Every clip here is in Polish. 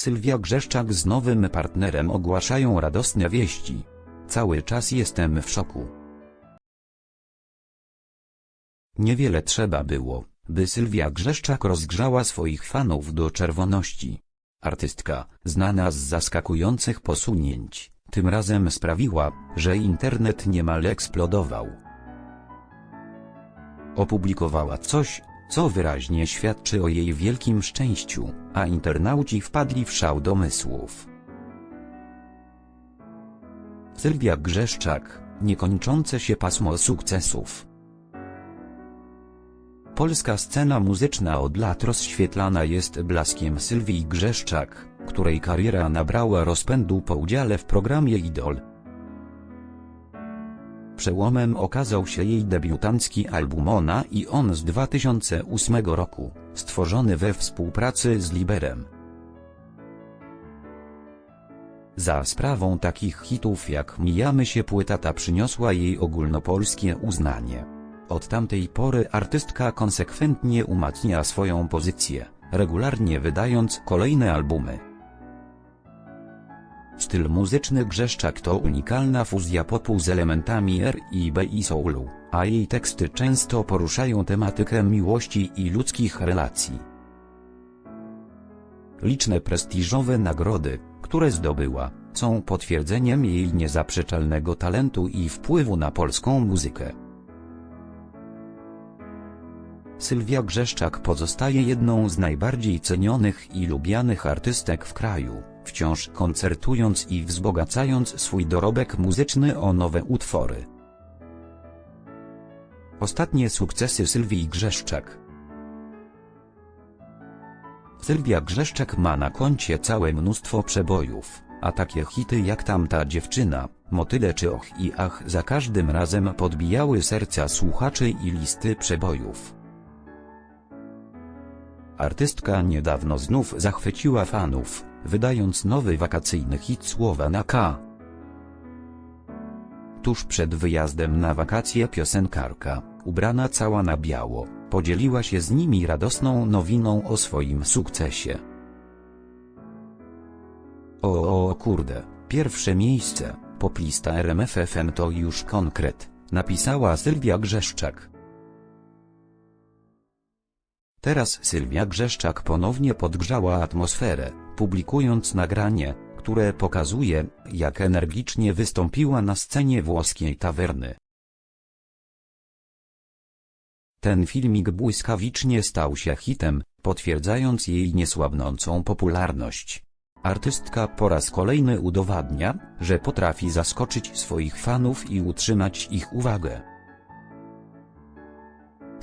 Sylwia Grzeszczak z nowym partnerem ogłaszają radosne wieści. Cały czas jestem w szoku. Niewiele trzeba było, by Sylwia Grzeszczak rozgrzała swoich fanów do czerwoności. Artystka, znana z zaskakujących posunięć, tym razem sprawiła, że internet niemal eksplodował. Opublikowała coś, co wyraźnie świadczy o jej wielkim szczęściu, a internauci wpadli w szał domysłów. Sylwia Grzeszczak, niekończące się pasmo sukcesów. Polska scena muzyczna od lat rozświetlana jest blaskiem Sylwii Grzeszczak, której kariera nabrała rozpędu po udziale w programie Idol. Przełomem okazał się jej debiutancki album Ona i On z 2008 roku, stworzony we współpracy z Liberem. Za sprawą takich hitów jak Mijamy się płyta ta przyniosła jej ogólnopolskie uznanie. Od tamtej pory artystka konsekwentnie umacnia swoją pozycję, regularnie wydając kolejne albumy. Styl muzyczny Grzeszczak to unikalna fuzja popu z elementami R&B i soulu, a jej teksty często poruszają tematykę miłości i ludzkich relacji. Liczne prestiżowe nagrody, które zdobyła, są potwierdzeniem jej niezaprzeczalnego talentu i wpływu na polską muzykę. Sylwia Grzeszczak pozostaje jedną z najbardziej cenionych i lubianych artystek w kraju, wciąż koncertując i wzbogacając swój dorobek muzyczny o nowe utwory. Ostatnie sukcesy Sylwii Grzeszczak Sylwia Grzeszczak ma na koncie całe mnóstwo przebojów, a takie hity jak Tamta dziewczyna, Motyle czy Och i Ach za każdym razem podbijały serca słuchaczy i listy przebojów. Artystka niedawno znów zachwyciła fanów, wydając nowy wakacyjny hit Słowa na K. Tuż przed wyjazdem na wakacje piosenkarka, ubrana cała na biało, podzieliła się z nimi radosną nowiną o swoim sukcesie. O, o kurde, pierwsze miejsce, poplista RMFFM to już konkret, napisała Sylwia Grzeszczak. Teraz Sylwia Grzeszczak ponownie podgrzała atmosferę, publikując nagranie, które pokazuje, jak energicznie wystąpiła na scenie włoskiej tawerny. Ten filmik błyskawicznie stał się hitem, potwierdzając jej niesłabnącą popularność. Artystka po raz kolejny udowadnia, że potrafi zaskoczyć swoich fanów i utrzymać ich uwagę.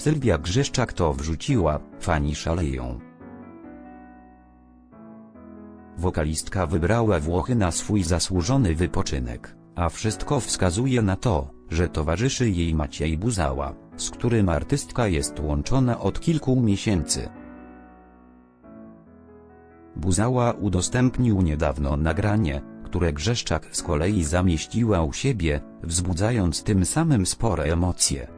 Sylwia Grzeszczak to wrzuciła, fani szaleją. Wokalistka wybrała Włochy na swój zasłużony wypoczynek, a wszystko wskazuje na to, że towarzyszy jej Maciej Buzała, z którym artystka jest łączona od kilku miesięcy. Buzała udostępnił niedawno nagranie, które Grzeszczak z kolei zamieściła u siebie, wzbudzając tym samym spore emocje.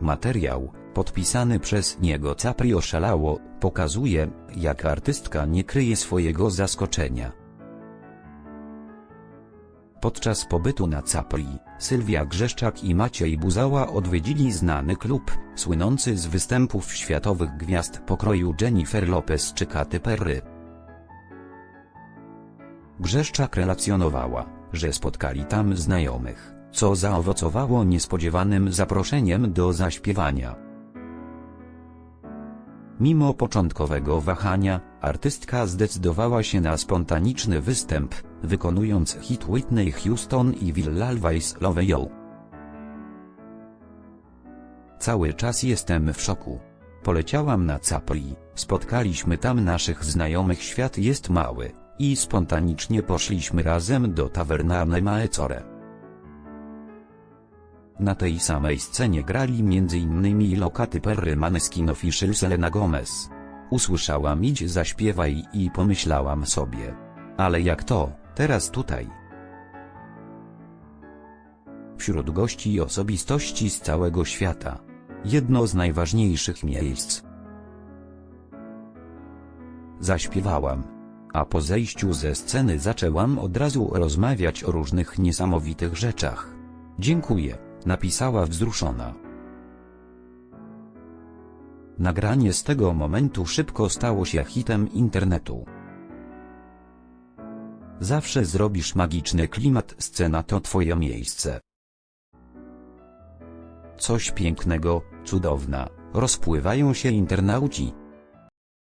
Materiał, podpisany przez niego Capri oszalało, pokazuje, jak artystka nie kryje swojego zaskoczenia. Podczas pobytu na Capri, Sylwia Grzeszczak i Maciej Buzała odwiedzili znany klub, słynący z występów światowych gwiazd pokroju Jennifer Lopez czy Katy Perry. Grzeszczak relacjonowała, że spotkali tam znajomych, co zaowocowało niespodziewanym zaproszeniem do zaśpiewania. Mimo początkowego wahania, artystka zdecydowała się na spontaniczny występ, wykonując hit Whitney Houston i Will Always Love You. Cały czas jestem w szoku. Poleciałam na Capri, spotkaliśmy tam naszych znajomych świat jest mały, i spontanicznie poszliśmy razem do tawerny Maecore. Na tej samej scenie grali m.in. Lokaty Perry Maneskin Official Selena Gomez. Usłyszałam idź zaśpiewaj i pomyślałam sobie. Ale jak to, teraz tutaj? Wśród gości i osobistości z całego świata. Jedno z najważniejszych miejsc. Zaśpiewałam. A po zejściu ze sceny zaczęłam od razu rozmawiać o różnych niesamowitych rzeczach. Dziękuję, napisała wzruszona. Nagranie z tego momentu szybko stało się hitem internetu. Zawsze zrobisz magiczny klimat, scena to twoje miejsce. Coś pięknego, cudowna, rozpływają się internauci,